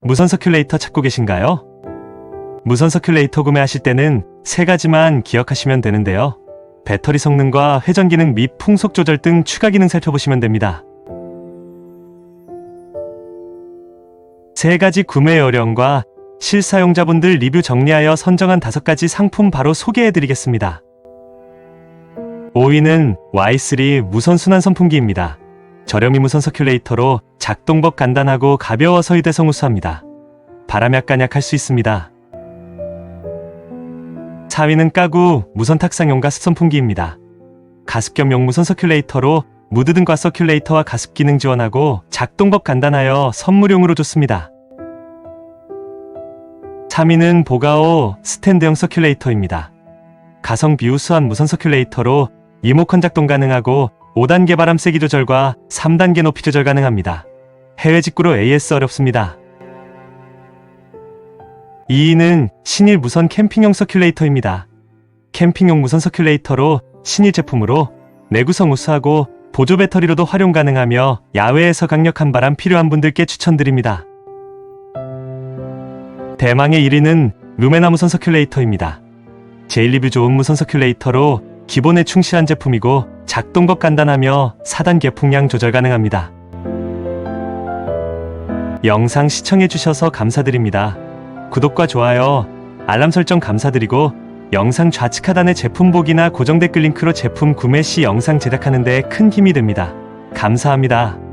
무선 서큘레이터 찾고 계신가요? 무선 서큘레이터 구매하실 때는 세 가지만 기억하시면 되는데요. 배터리 성능과 회전 기능 및 풍속 조절 등 추가 기능 살펴보시면 됩니다. 세 가지 구매 요령과 실사용자분들 리뷰 정리하여 선정한 다섯 가지 상품 바로 소개해 드리겠습니다. 5위는 Y3 무선 순환 선풍기입니다. 저렴이 무선 서큘레이터로 작동법 간단하고 가벼워서 휴대성 우수합니다. 바람 약간 약할 수 있습니다. 4위는 까구 무선 탁상용 가습 선풍기입니다. 가습겸용 무선 서큘레이터로 무드 등과 서큘레이터와 가습 기능 지원하고 작동법 간단하여 선물용으로 좋습니다. 3위는 보가오 스탠드형 서큘레이터입니다. 가성비 우수한 무선 서큘레이터로 리모컨 작동 가능하고 5단계 바람 세기 조절과 3단계 높이 조절 가능합니다. 해외 직구로 AS 어렵습니다. 2위는 신일 무선 캠핑용 서큘레이터입니다. 캠핑용 무선 서큘레이터로 신일 제품으로 내구성 우수하고 보조 배터리로도 활용 가능하며 야외에서 강력한 바람 필요한 분들께 추천드립니다. 대망의 1위는 루메나 무선 서큘레이터입니다. 제일 리뷰 좋은 무선 서큘레이터로 기본에 충실한 제품이고 작동법 간단하며 4단계 풍량 조절 가능합니다. 영상 시청해주셔서 감사드립니다. 구독과 좋아요, 알람 설정 감사드리고 영상 좌측 하단의 제품 보기나 고정 댓글 링크로 제품 구매 시 영상 제작하는 데 큰 힘이 됩니다. 감사합니다.